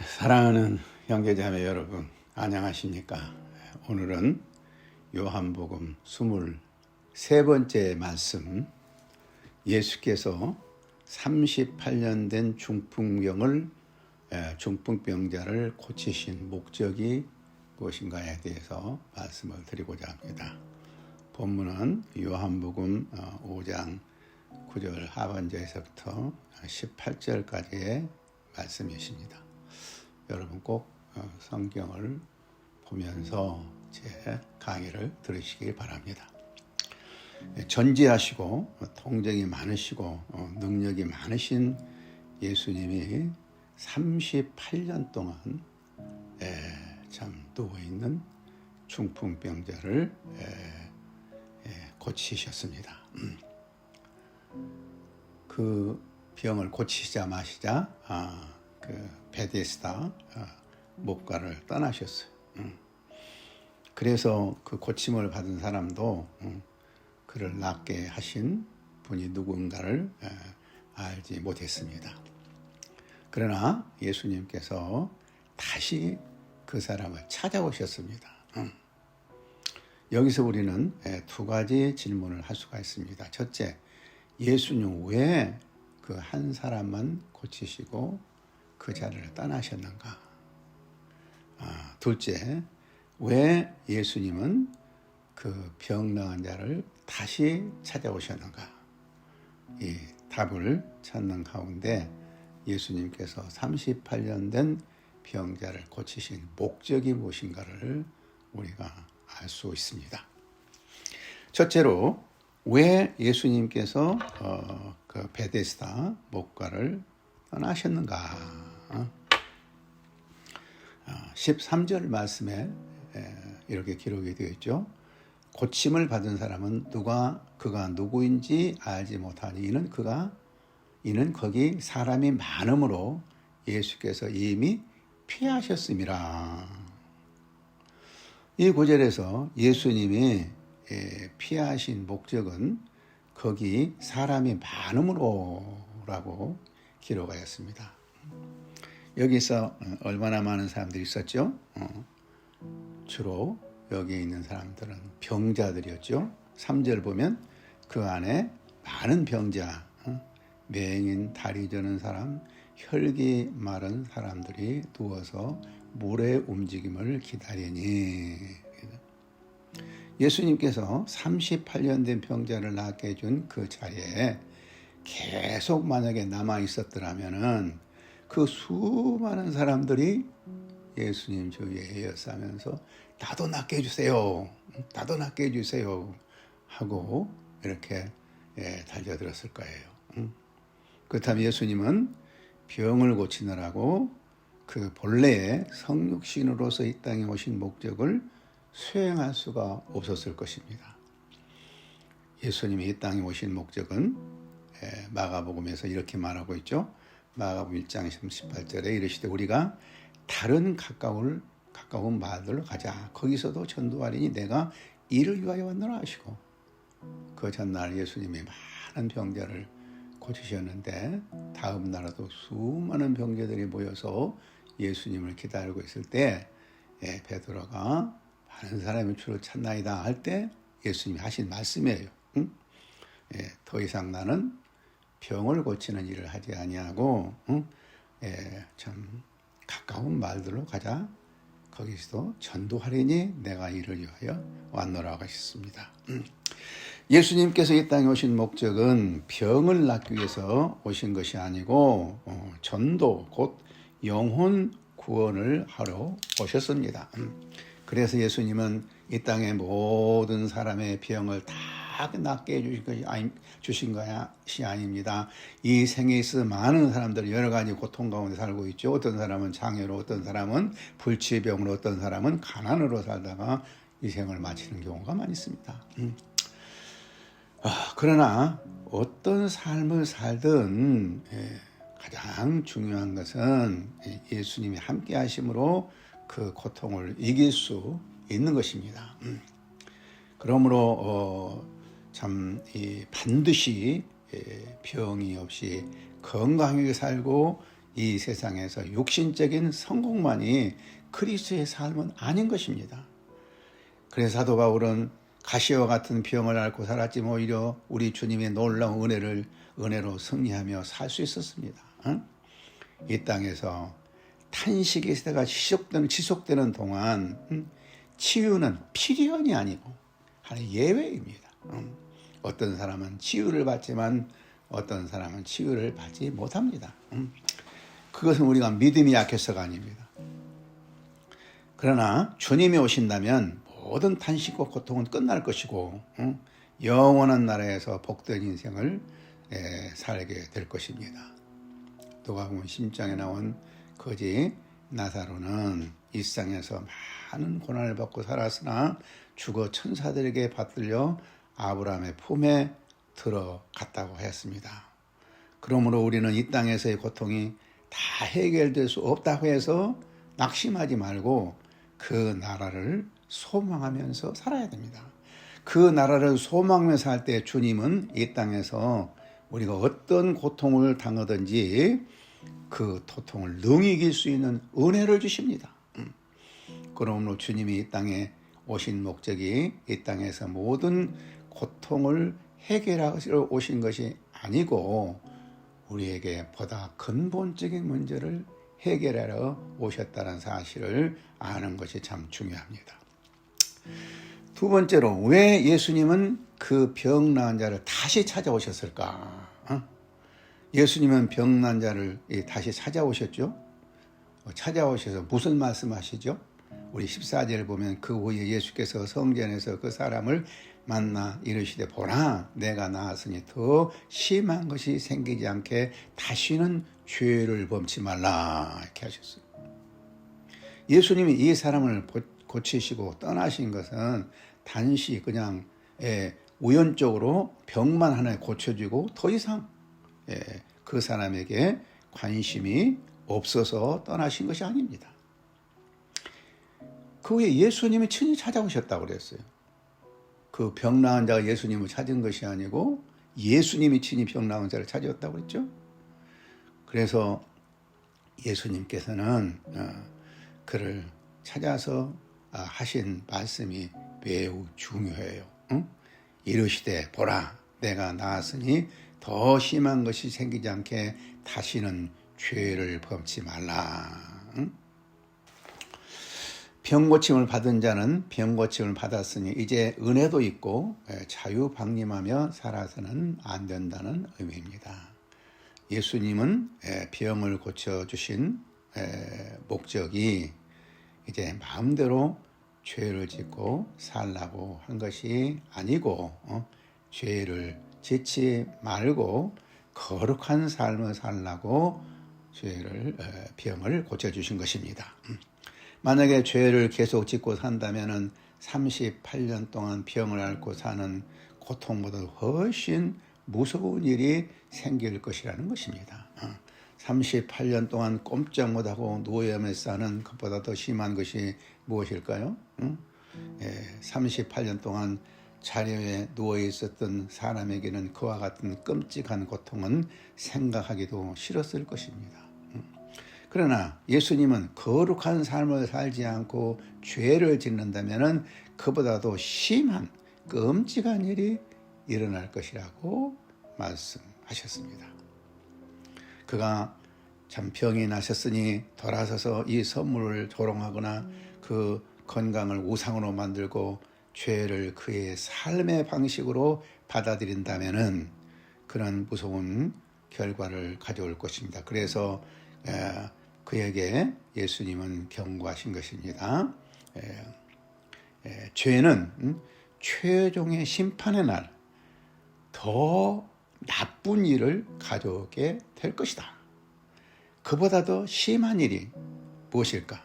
사랑하는 형제자매 여러분, 안녕하십니까? 오늘은 요한복음 23번째 말씀, 예수께서 38년 된 중풍병을, 에, 중풍병자를 고치신 목적이 무엇인가에 대해서 말씀을 드리고자 합니다. 본문은 요한복음 5장 9절 하반절에서부터 18절까지의 말씀이십니다. 여러분 꼭 어, 성경을 보면서 제 강의를 들으시기 바랍니다. 예, 전지하시고 통정이 많으시고 어, 능력이 많으신 예수님이 38년 동안 예, 참 누워 있는 중풍병자를 예, 고치셨습니다. 음. 그 병을 고치자 마시자 아, 그 베데스다 아, 목가를 떠나셨어요. 음. 그래서 그 고침을 받은 사람도 음, 그를 낫게 하신 분이 누군가를 알지 못했습니다. 그러나 예수님께서 다시 그 사람을 찾아오셨습니다. 음. 여기서 우리는 두 가지 질문을 할 수가 있습니다. 첫째, 예수님 왜 그 한 사람만 고치시고 그 자리를 떠나셨는가? 아, 둘째, 왜 예수님은 그 병 나은 자를 다시 찾아오셨는가? 이 답을 찾는 가운데 예수님께서 38년 된 병자를 고치신 목적이 무엇인가를 우리가 알 수 있습니다. 첫째로 왜 예수님께서 어, 그 베데스다 목가를 떠나셨는가? 어? 13절 말씀에 이렇게 기록이 되어 있죠. 고침을 받은 사람은 누가 그가 누구인지 알지 못하니 이는 그가 이는 거기 사람이 많음으로 예수께서 이미 피하셨음이라. 이 구절에서 예수님이 피하신 목적은 거기 사람이 많음으로라고 기록하였습니다. 여기서 얼마나 많은 사람들이 있었죠? 어, 주로 여기 있는 사람들은 병자들이었죠. 3절 보면 그 안에 많은 병자, 어, 맹인, 다리 저는 사람, 혈기 마른 사람들이 누워서 물의 움직임을 기다리니 예수님께서 38년 된 병자를 낫게 해준 그 자리에 계속 만약에 남아 있었더라면은 그 수많은 사람들이 예수님 주위에 에어싸면서 나도 낫게 해주세요. 나도 낫게 해주세요. 하고 이렇게 예, 달려들었을 거예요. 그렇다면 예수님은 병을 고치느라고 그 본래의 성육신으로서 이 땅에 오신 목적을 수행할 수가 없었을 것입니다. 예수님이 이 땅에 오신 목적은 예, 마가복음에서 이렇게 말하고 있죠. 마가복음 1장 18절에 이르시되 우리가 다른 가까운 가까운 마을로 가자. 거기서도 전도하리니 내가 이를 위하여 왔노라 하시고 그 전날 예수님이 많은 병자를 고치셨는데 다음 날에도 수많은 병자들이 모여서 예수님을 기다리고 있을 때 예, 베드로가 많은 사람이 주를 찾나이다 할 때 예수님이 하신 말씀이에요. 응? 예, 더 이상 나는 병을 고치는 일을 하지 아니하고 응? 예, 참 가까운 말들로 가자. 거기서도 전도하리니 내가 이를 위하여 왔노라고 하셨습니다. 음. 예수님께서 이 땅에 오신 목적은 병을 낫기 위해서 오신 것이 아니고 어, 전도 곧 영혼 구원을 하러 오셨습니다. 음. 그래서 예수님은 이 땅의 모든 사람의 병을 다 낫게 해주신 것이 아니, 주신 것이 아닙니다. 이 생에 있어 많은 사람들이 여러 가지 고통 가운데 살고 있죠. 어떤 사람은 장애로, 어떤 사람은 불치병으로, 어떤 사람은 가난으로 살다가 이 생을 마치는 경우가 많이 있습니다. 음. 아, 그러나 어떤 삶을 살든 예, 가장 중요한 것은 예수님이 함께 하심으로 그 고통을 이길 수 있는 것입니다. 음. 그러므로 어, 참이 반드시 병이 없이 건강하게 살고 이 세상에서 육신적인 성공만이 그리스도의 삶은 아닌 것입니다. 그래서 사도 바울은 가시와 같은 병을 앓고 살았지만 오히려 우리 주님의 놀라운 은혜를 은혜로 승리하며 살 수 있었습니다. 응? 이 땅에서 탄식의 세대가 지속되는, 지속되는 동안 응? 치유는 필연이 아니고 하나의 예외입니다. 응? 어떤 사람은 치유를 받지만 어떤 사람은 치유를 받지 못합니다. 응? 그것은 우리가 믿음이 약해서가 아닙니다. 그러나 주님이 오신다면 모든 탄식과 고통은 끝날 것이고 응? 영원한 나라에서 복된 인생을 에, 살게 될 것입니다. 누가복음 10장에 나온 거지 나사로는 일상에서 많은 고난을 받고 살았으나 죽어 천사들에게 받들려 아브라함의 품에 들어갔다고 했습니다. 그러므로 우리는 이 땅에서의 고통이 다 해결될 수 없다고 해서 낙심하지 말고 그 나라를 소망하면서 살아야 됩니다. 그 나라를 소망하면서 살 때 주님은 이 땅에서 우리가 어떤 고통을 당하든지 그 고통을 능히 이길 수 있는 은혜를 주십니다. 음. 그러므로 주님이 이 땅에 오신 목적이 이 땅에서 모든 고통을 해결하시러 오신 것이 아니고 우리에게 보다 근본적인 문제를 해결하러 오셨다는 사실을 아는 것이 참 중요합니다. 두 번째로 왜 예수님은 그병 나은 자를 다시 찾아오셨을까? 어? 예수님은 병 나은 자를 다시 찾아오셨죠? 어, 찾아오셔서 무슨 말씀하시죠? 우리 14절을 보면 그 후에 예수께서 성전에서 그 사람을 만나 이르시되 보라 내가 나았으니 더 심한 것이 생기지 않게 다시는 죄를 범치 말라 이렇게 하셨어요. 예수님이 이 사람을 고치시고 떠나신 것은 단시 그냥 예, 우연적으로 병만 하나 고쳐주고 더 이상 예, 그 사람에게 관심이 없어서 떠나신 것이 아닙니다. 그 후에 예수님이 친히 찾아오셨다고 그랬어요. 그 병 나은 자가 예수님을 찾은 것이 아니고 예수님이 친히 병 나은 자를 찾았다고 그랬죠. 그래서 예수님께서는 어, 그를 찾아서 아, 하신 말씀이 매우 중요해요. 응? 이르시되 보라 내가 나았으니 더 심한 것이 생기지 않게 다시는 죄를 범치 말라. 응? 병 고침을 받은 자는 병 고침을 받았으니 이제 은혜도 있고 자유 방림하며 살아서는 안 된다는 의미입니다. 예수님은 병을 고쳐 주신 목적이 이제 마음대로 죄를 짓고 살라고 한 것이 아니고 어? 죄를 짓지 말고 거룩한 삶을 살라고 죄를 병을 고쳐 주신 것입니다. 음. 만약에 죄를 계속 짓고 산다면은 38년 동안 병을 앓고 사는 고통보다 훨씬 무서운 일이 생길 것이라는 것입니다. 38년 동안 꼼짝 못하고 노예하며 사는 것보다 더 심한 것이 무엇일까요? 응? 예, 38년 동안 자료에 누워 있었던 사람에게는 그와 같은 끔찍한 고통은 생각하기도 싫었을 것입니다. 그러나 예수님은 거룩한 삶을 살지 않고 죄를 짓는다면 그보다도 심한 끔찍한 일이 일어날 것이라고 말씀하셨습니다. 그가 참 병이 나셨으니 돌아서서 이 선물을 조롱하거나 그 건강을 우상으로 만들고 죄를 그의 삶의 방식으로 받아들인다면은 그런 무서운 결과를 가져올 것입니다. 그래서 그에게 예수님은 경고하신 것입니다. 죄는 음, 최종의 심판의 날 더 나쁜 일을 가져오게 될 것이다. 그보다 더 심한 일이 무엇일까?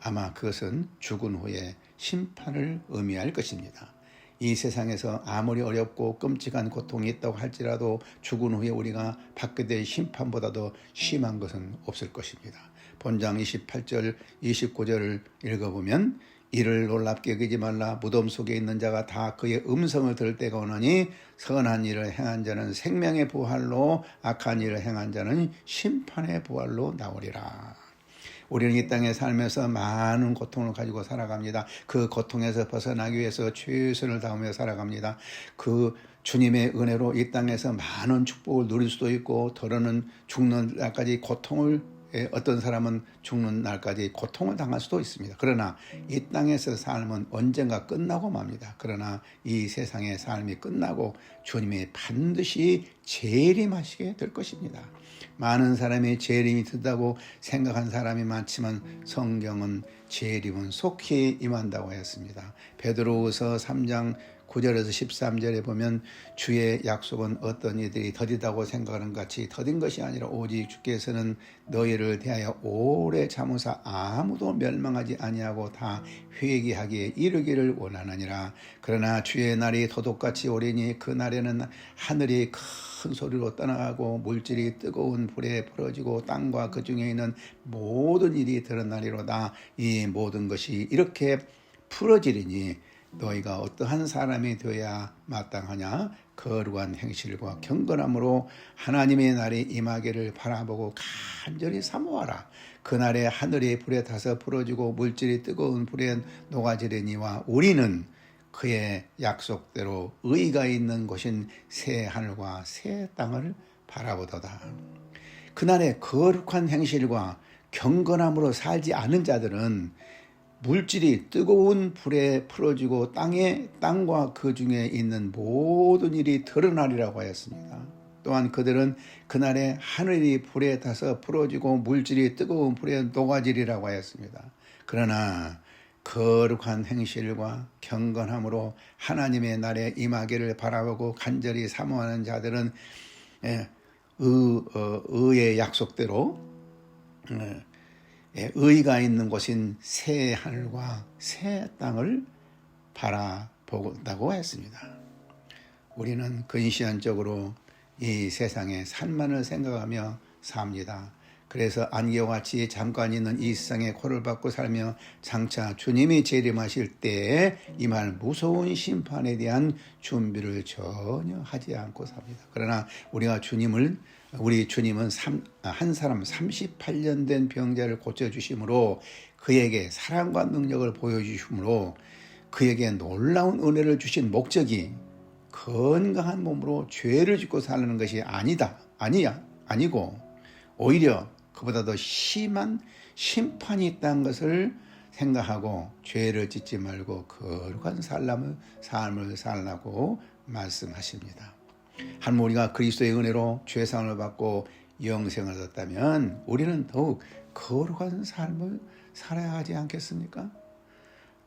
아마 그것은 죽은 후에 심판을 의미할 것입니다. 이 세상에서 아무리 어렵고 끔찍한 고통이 있다고 할지라도 죽은 후에 우리가 받게 될 심판보다도 심한 것은 없을 것입니다. 본장 28절, 29절을 읽어보면 이를 놀랍게 여기지 말라 무덤 속에 있는 자가 다 그의 음성을 들을 때가 오느니 선한 일을 행한 자는 생명의 부활로 악한 일을 행한 자는 심판의 부활로 나오리라. 우리는 이 땅에 살면서 많은 고통을 가지고 살아갑니다. 그 고통에서 벗어나기 위해서 최선을 다하며 살아갑니다. 그 주님의 은혜로 이 땅에서 많은 축복을 누릴 수도 있고 더러는 죽는 날까지 고통을 예, 어떤 사람은 죽는 날까지 고통을 당할 수도 있습니다. 그러나 이 땅에서 삶은 언젠가 끝나고 맙니다. 그러나 이 세상의 삶이 끝나고 주님이 반드시 재림하시게 될 것입니다. 많은 사람이 재림이 든다고 생각한 사람이 많지만 성경은 재림은 속히 임한다고 했습니다. 베드로후서 3장 9절에서 13절에 보면 주의 약속은 어떤 이들이 더디다고 생각하는 같이 더딘 것이 아니라 오직 주께서는 너희를 대하여 오래 참으사 아무도 멸망하지 아니하고 다 회개하기에 이르기를 원하느니라. 그러나 주의 날이 도둑같이 오리니 그 날에는 하늘이 큰 소리로 떠나가고 물질이 뜨거운 불에 풀어지고 땅과 그 중에 있는 모든 일이 드러나리로다. 이 모든 것이 이렇게 풀어지리니 너희가 어떠한 사람이 되어야 마땅하냐? 거룩한 행실과 경건함으로 하나님의 날이 임하기를 바라보고 간절히 사모하라. 그날에 하늘이 불에 타서 풀어지고 물질이 뜨거운 불에 녹아지리니와 우리는 그의 약속대로 의가 있는 곳인 새 하늘과 새 땅을 바라보도다. 그날에 거룩한 행실과 경건함으로 살지 않은 자들은 물질이 뜨거운 불에 풀어지고 땅에 땅과 그 중에 있는 모든 일이 드러나리라고 하였습니다. 또한 그들은 그날에 하늘이 불에 타서 풀어지고 물질이 뜨거운 불에 녹아지리라고 하였습니다. 그러나 거룩한 행실과 경건함으로 하나님의 날에 임하기를 바라보고 간절히 사모하는 자들은 의, 어, 의의 약속대로 어, 예, 의가 있는 곳인 새 하늘과 새 땅을 바라보다고 했습니다. 우리는 근시안적으로 이 세상의 산만을 생각하며 삽니다. 그래서 안개와 같이 잠깐 있는 이 세상에 코를 박고 살며 장차 주님이 재림하실 때에 이말 무서운 심판에 대한 준비를 전혀 하지 않고 삽니다. 그러나 우리가 주님을 우리 주님은 한 사람 38년 된 병자를 고쳐 주심으로 그에게 사랑과 능력을 보여 주심으로 그에게 놀라운 은혜를 주신 목적이 건강한 몸으로 죄를 짓고 사는 것이 아니다. 아니야. 아니고 오히려 그보다 더 심한 심판이 있다는 것을 생각하고 죄를 짓지 말고 거룩한 삶을, 삶을 살라고 말씀하십니다. 하나님 우리가 그리스도의 은혜로 죄상을 받고 영생을 얻었다면 우리는 더욱 거룩한 삶을 살아야 하지 않겠습니까?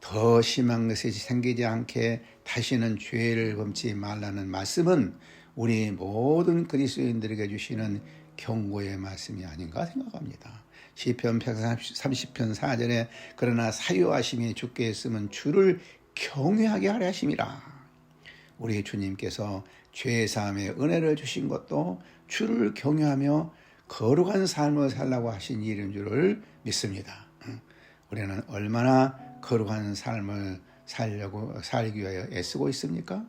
더 심한 것이 생기지 않게 다시는 죄를 범치 말라는 말씀은 우리 모든 그리스도인들에게 주시는 경고의 말씀이 아닌가 생각합니다. 시편 130편 4절에 그러나 사유하심이 주께 있으면 주를 경외하게 하려 하심이라. 우리 주님께서 죄 사함의 은혜를 주신 것도 주를 경외하며 거룩한 삶을 살라고 하신 일인 줄을 믿습니다. 우리는 얼마나 거룩한 삶을 살려고 살기 위하여 애쓰고 있습니까?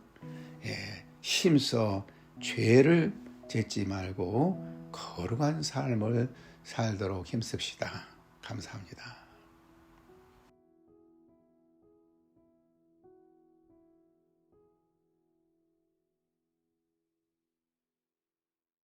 예, 힘써 죄를 짓지 말고 거룩한 삶을 살도록 힘씁시다. 감사합니다.